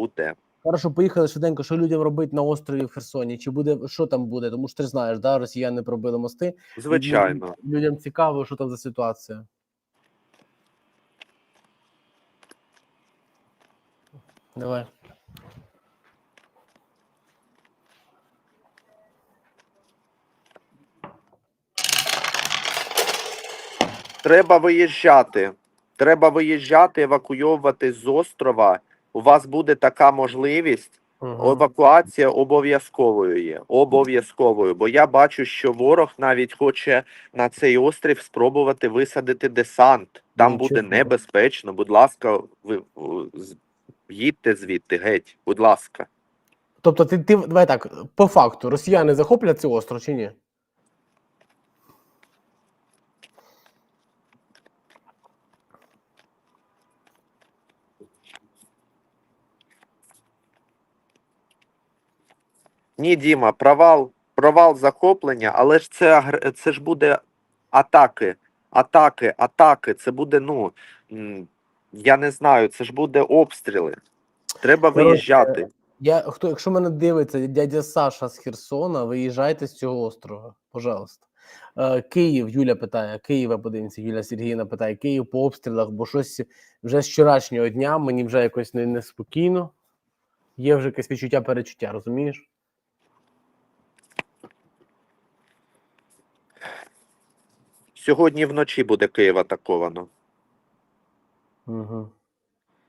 буде. Хорошо, поїхали швиденько. Що людям робити на острові в Херсоні? Чи буде що там буде? Тому що ти знаєш, да, росіяни пробили мости. Звичайно. Людям, людям цікаво, що там за ситуація. Давай. Треба виїжджати. Треба виїжджати, евакуйовувати з острова. У вас буде така можливість. Угу. Евакуація обов'язковою є. Обов'язковою. Бо я бачу, що ворог навіть хоче на цей острів спробувати висадити десант. Там Нічого буде небезпечно. Будь ласка, ви їдьте звідти геть. Будь ласка. Тобто, ти, ти давай так, по факту, росіяни захоплять цей остров чи ні? Ні, Діма, провал, провал захоплення, але ж це це ж буде атаки, атаки, атаки. Це буде, ну я не знаю, це ж буде обстріли. Треба виїжджати. Я, хто, якщо мене дивиться дядя Саша з Херсона, виїжджайте з цього острова, пожалуйста. Е, Київ, Юля питає, Києва подивимося, Юля Сергіївна питає, Київ по обстрілах, бо щось вже з вчорашнього дня мені вже якось не- неспокійно. Є вже якесь відчуття перечуття, розумієш? Сьогодні вночі буде Київ атаковано. Угу.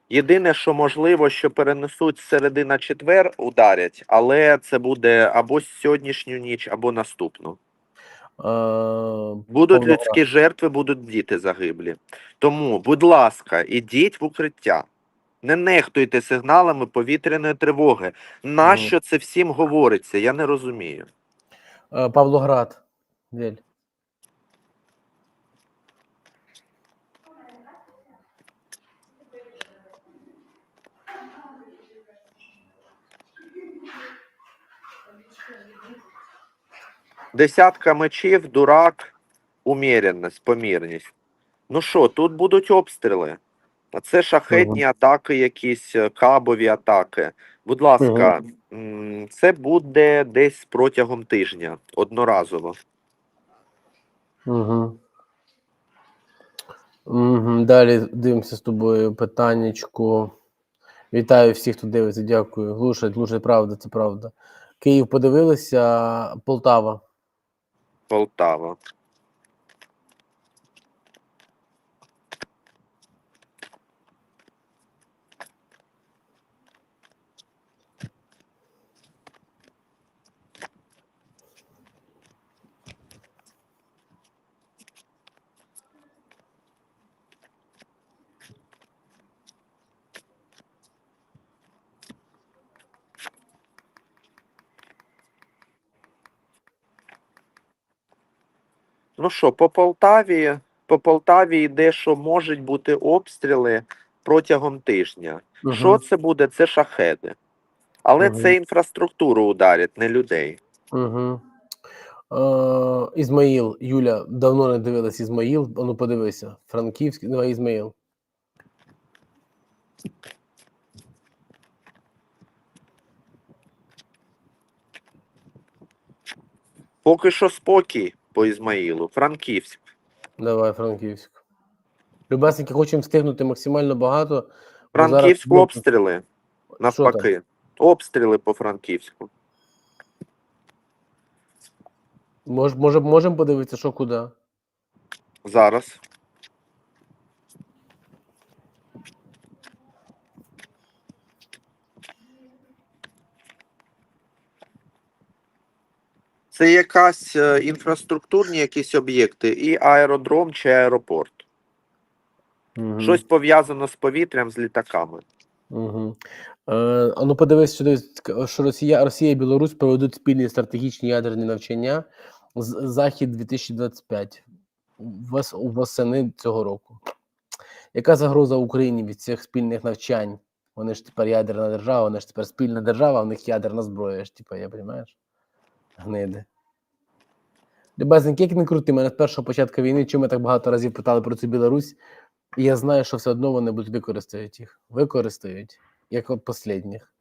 Єдине, що можливо, що перенесуть з середи на четвер, ударять, але це буде або сьогоднішню ніч, або наступну. Е, Будуть людські жертви, будуть діти загиблі. Тому, будь ласка, ідіть в укриття. Не нехтуйте сигналами повітряної тривоги. Нащо це всім говориться? Я не розумію. е, Павлоград. Вель. Десятка мечів, дурак, уміряність, помірність. Ну що, тут будуть обстріли. А це шахетні атаки, якісь е, кабові атаки. Будь ласка, це буде десь протягом тижня, одноразово. Угу. Угу. Далі дивимося з тобою питаннячку. Вітаю всіх, хто дивиться. Дякую. Глушать, глушать, правда, це правда. Київ подивилися, Полтава. Полтава. Ну що, по Полтаві, по Полтаві йде, що можуть бути обстріли протягом тижня. Мгм. Що це буде? Це шахеди. Але Мгм. це інфраструктуру ударять, не людей. Угу. Е, Ізмаїл, Юля, давно не дивилась Ізмаїл. Ну, подивися. Франківський, давай Ізмаїл. Поки що спокій по Ізмаїлу. Франківськ. Давай, Франківськ. Любесники, хочемо встигнути максимально багато. Франківську зараз обстріли. Навпаки. Обстріли по Франківську. Мож, може, можемо подивитися, що куди. Зараз. Це якась е, інфраструктурні якісь об'єкти, і аеродром чи аеропорт. Угу. Щось пов'язано з повітрям, з літаками. Угу. Е, а ну подивись сюди, що Росія, Росія і Білорусь проведуть спільні стратегічні ядерні навчання з Захід 2025 вес, у восени цього року. Яка загроза Україні від цих спільних навчань? Вони ж тепер ядерна держава, вони ж тепер спільна держава, в них ядерна зброя. ж, Типа, я розумієш? Гниди. Любезненькі, як не крути, мене з першого початку війни, чому ми так багато разів питали про цю Білорусь, і я знаю, що все одно вони будуть використають їх. Використають. як от последніх.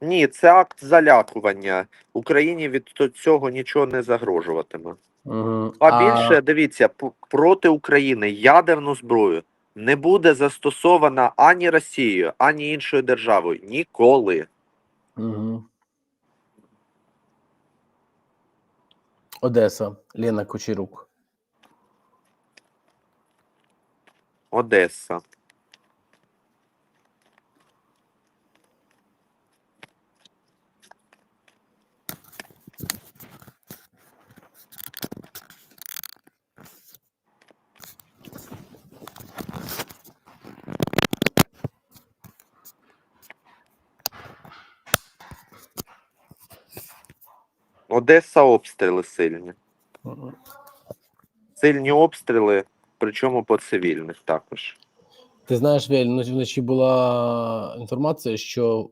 Ні, це акт залякування. Україні від цього нічого не загрожуватиме. Угу. А більше дивіться, проти України ядерну зброю не буде застосована ані Росією, ані іншою державою. Ніколи. Угу. Одеса, Лена Кучерук. Одеса. Одеса обстріли сильні. Сильні обстріли, причому по цивільних також. Ти знаєш, Вель, вночі вночі була інформація, що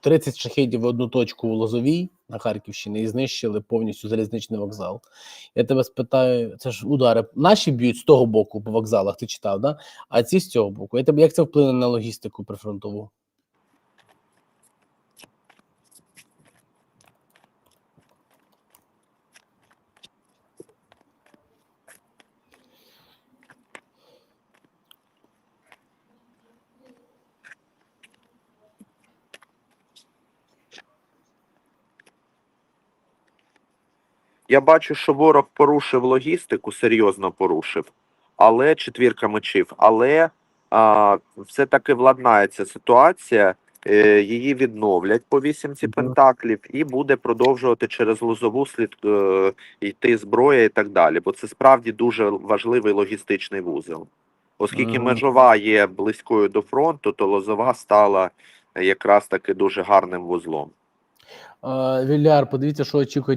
30 шахедів в одну точку у Лозовій на Харківщині і знищили повністю залізничний вокзал. Я тебе спитаю, це ж удари наші б'ють з того боку по вокзалах, ти читав, да? а ці з цього боку. Я тебе як це вплине на логістику прифронтову? Я бачу, що ворог порушив логістику, серйозно порушив, але четвірка мечів. Але а, все-таки владнається ситуація, е, її відновлять по вісімці пентаклів, і буде продовжувати через лозову слід е, йти зброя і так далі. Бо це справді дуже важливий логістичний вузол. Оскільки межова є близькою до фронту, то лозова стала якраз таки дуже гарним вузлом. Віляр, подивіться, що очікує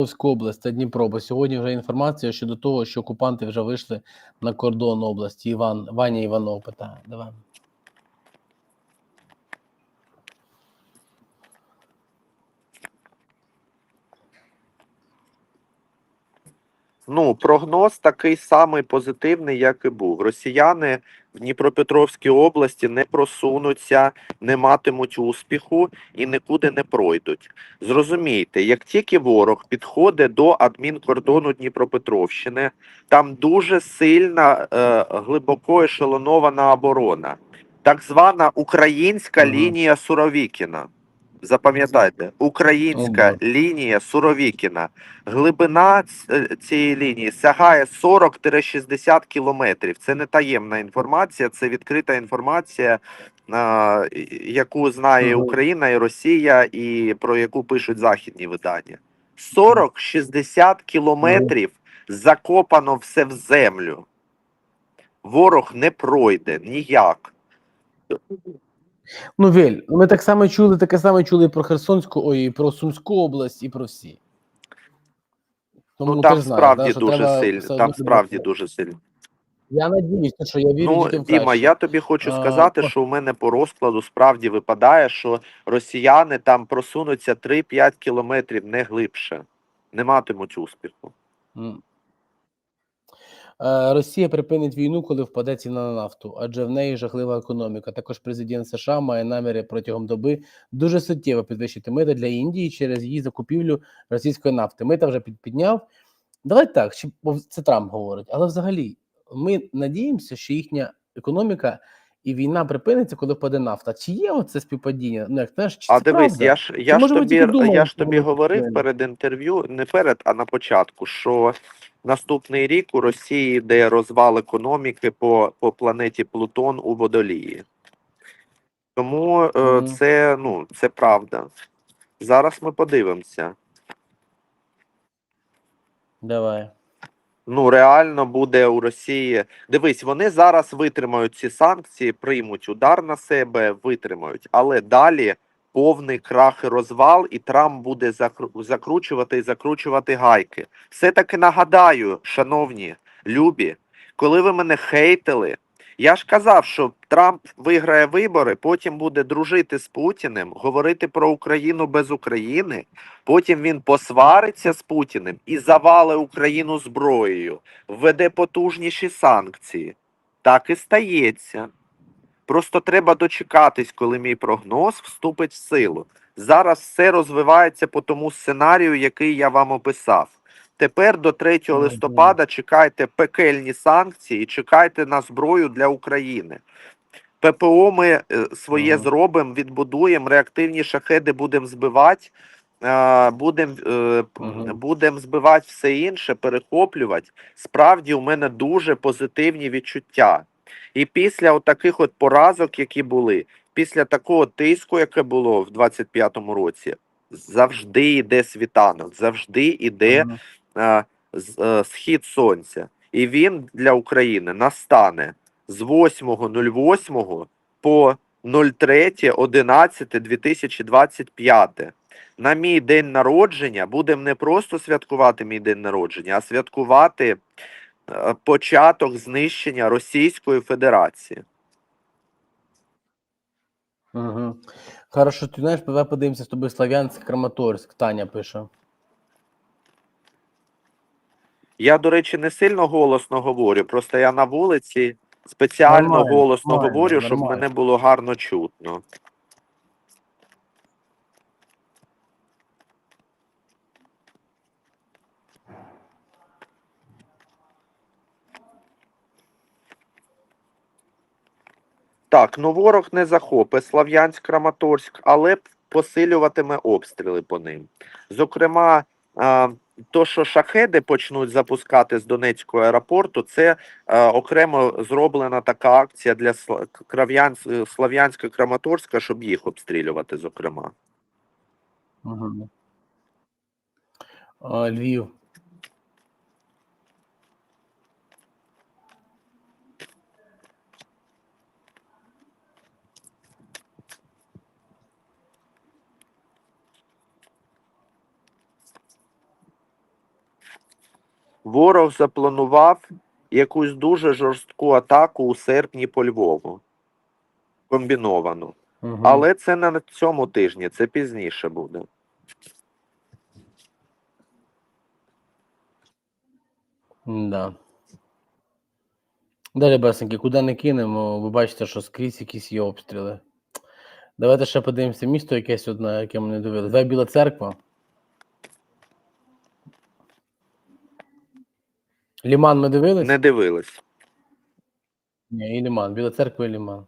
Дніпропетровська область та Дніпро, бо сьогодні вже інформація щодо того, що окупанти вже вийшли на кордон області. Іван, Ваня Іванов питає. Давай. Ну, прогноз такий самий позитивний, як і був. Росіяни в Дніпропетровській області не просунуться, не матимуть успіху і нікуди не пройдуть. Зрозумійте, як тільки ворог підходить до адмінкордону Дніпропетровщини, там дуже сильна, е, глибоко ешелонована оборона, так звана українська лінія Суровікіна. Запам'ятайте, українська лінія Суровікіна. Глибина е, цієї лінії сягає 40-60 кілометрів. Це не таємна інформація, це відкрита інформація, а, яку знає. Україна і Росія, і про яку пишуть західні видання. 40-60 кілометрів закопано все в землю. Ворог не пройде ніяк. Ну, Віль, ми так само чули, таке саме чули і про Херсонську, ой, і про Сумську область, і про всі. Тому Ну, там знаєш, справді да, дуже треба сильно. Там одно справді робити. дуже сильно. Я надіюсь, що я вірю Ну, Діма, я тобі хочу сказати, по- що у мене по розкладу справді випадає, що росіяни там просунуться 3-5 кілометрів не глибше, не матимуть успіху. Е, Росія припинить війну, коли впаде ціна на нафту, адже в неї жахлива економіка. Також президент США має наміри протягом доби дуже суттєво підвищити мита для Індії через її закупівлю російської нафти. Мита вже під- підняв. Давай так, це Трамп говорить, але взагалі ми надіємося, що їхня економіка і війна припиниться, коли впаде нафта. Чи є оце співпадіння? Ну як знаєш, чи А це дивись, правда? я ж я ж може, тобі тільки я ж що тобі воно говорив перед інтерв'ю, не перед, а на початку, що наступний рік у Росії йде розвал економіки по, по планеті Плутон у водолії. Тому е, Мгм. це ну це правда. Зараз ми подивимося. Давай. Ну, реально буде у Росії. Дивись, вони зараз витримають ці санкції, приймуть удар на себе, витримають. Але далі повний крах і розвал, і Трамп буде закру- закручувати і закручувати гайки. Все таки нагадаю, шановні любі, коли ви мене хейтили Я ж казав, що Трамп виграє вибори, потім буде дружити з Путіним, говорити про Україну без України. Потім він посвариться з Путіним і завалить Україну зброєю, введе потужніші санкції. Так і стається. Просто треба дочекатись, коли мій прогноз вступить в силу. Зараз все розвивається по тому сценарію, який я вам описав. Тепер до 3 листопада чекайте пекельні санкції і чекайте на зброю для України. ППО ми е, своє зробимо, відбудуємо, реактивні шахеди будемо збивати, будемо Ага. будем збивати все інше, перехоплювати. Справді у мене дуже позитивні відчуття. І після от таких от поразок, які були, після такого тиску, яке було в 25-му році, завжди йде світанок, завжди йде е, е, схід сонця. І він для України настане з 8.08 по 03.11.2025. На мій день народження будемо не просто святкувати мій день народження, а святкувати е, початок знищення Російської Федерації. Угу. Хорошо, ти знаєш, давай подивимося з тобою Слав'янськ, Краматорськ, Таня пише. Я, до речі, не сильно голосно говорю, просто я на вулиці спеціально Нормально, голосно нормально, говорю, щоб нормально. мене було гарно чутно. Так, ну ворог не захопить Слав'янськ Краматорськ, але посилюватиме обстріли по ним. Зокрема, то, що шахеди почнуть запускати з Донецького аеропорту, це е, окремо зроблена така акція для Крав'ян... Слав'янська Краматорська, щоб їх обстрілювати, зокрема. Угу. Львів. Ворог запланував якусь дуже жорстку атаку у серпні по Львову. Комбіновану. Угу. Але це не на цьому тижні, це пізніше буде. Да. Далі, Басеньки, куди не кинемо, ви бачите, що скрізь якісь є обстріли. Давайте ще подивимося місто якесь одне, яке ми не дивилися. Давай Біла церква. Ліман ми дивились? Не дивились. Ні, і Ліман. Біла церква і Ліман.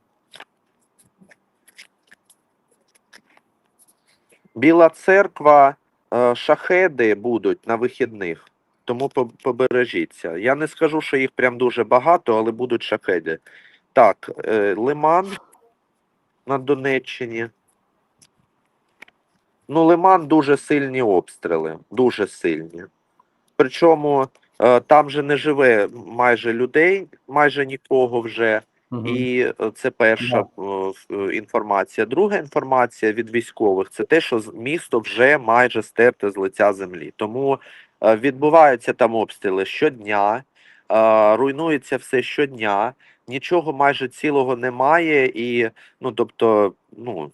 Біла церква, е, шахеди будуть на вихідних, тому побережіться. Я не скажу, що їх прям дуже багато, але будуть шахеди. Так, е, Лиман на Донеччині. Ну, Лиман дуже сильні обстріли, дуже сильні. Причому там же не живе майже людей, майже нікого вже. Угу. І е, це перша е, ф- е, інформація. Друга інформація від військових це те, що місто вже майже стерте з лиця землі. Тому е, відбуваються там обстріли щодня, е, руйнується все щодня, нічого майже цілого немає, і ну тобто, ну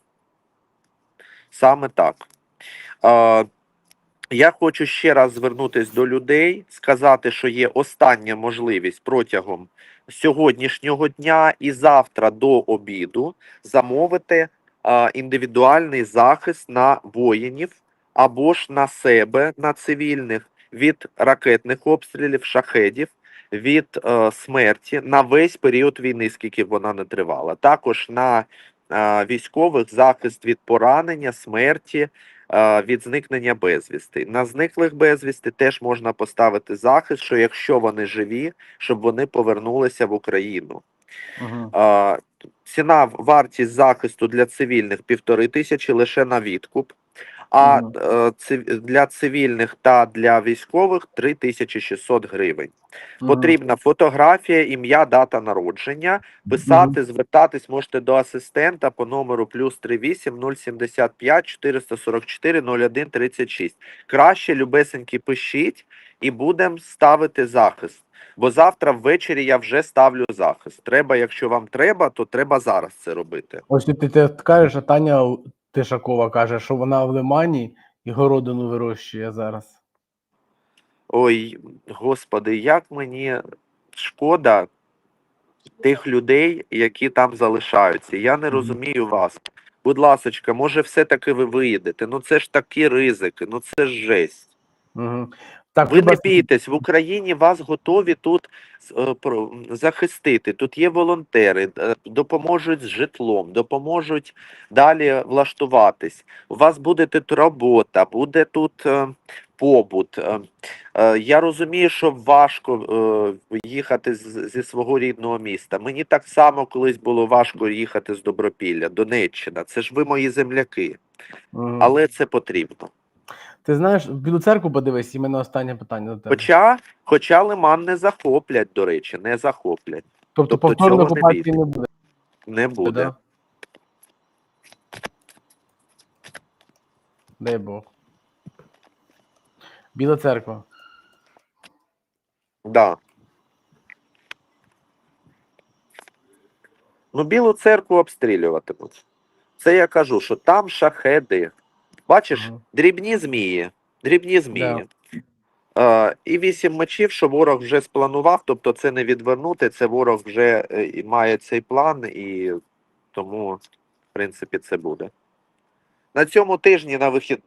саме так. Е, я хочу ще раз звернутися до людей, сказати, що є остання можливість протягом сьогоднішнього дня і завтра до обіду замовити а, індивідуальний захист на воїнів або ж на себе, на цивільних від ракетних обстрілів, шахедів, від е, смерті на весь період війни, скільки вона не тривала. Також на е, військових захист від поранення, смерті, е, від зникнення безвісти. На зниклих безвісти теж можна поставити захист, що якщо вони живі, щоб вони повернулися в Україну. Угу. А, ціна вартість захисту для цивільних півтори тисячі лише на відкуп. А е, для цивільних та для військових 3600 гривень. Потрібна фотографія, ім'я, дата народження. Писати, звертатись можете до асистента по номеру плюс 38 075 444 01 36. Краще любесеньки пишіть і будемо ставити захист. Бо завтра ввечері я вже ставлю захист. Треба, якщо вам треба, то треба зараз це робити. Ось ти, ти кажеш, а Таня Тишакова каже, що вона в Лимані і городину вирощує зараз. Ой, господи, як мені шкода тих людей, які там залишаються. Я не розумію вас. Будь ласочка, може, все-таки ви виїдете. Ну це ж такі ризики, ну це ж жесть. Угу. Так, Ви не бійтесь, в Україні вас готові тут захистити. Тут є волонтери, е, допоможуть з житлом, допоможуть далі влаштуватись. У вас буде тут робота, буде тут е, побут. Е, е, Я розумію, що важко е, їхати зі свого рідного міста. Мені так само колись було важко їхати з Добропілля, Донеччина. Це ж ви мої земляки, але це потрібно. Ти знаєш, в Білу церкву подивись, і мене останнє питання до тебе. Хоча, хоча Лиман не захоплять, до речі, не захоплять. тобто, тобто не окупації не буде. Не буде. Да? Дай Бог. Біла церква. Да. Ну, Білу церкву обстрілюватимуть. Це я кажу, що там шахеди. Бачиш, Мгм. дрібні змії. Дрібні змії. Е, і вісім мечів, що ворог вже спланував, тобто це не відвернути, це ворог вже е, і має цей план, і тому, в принципі, це буде. На цьому тижні на вихід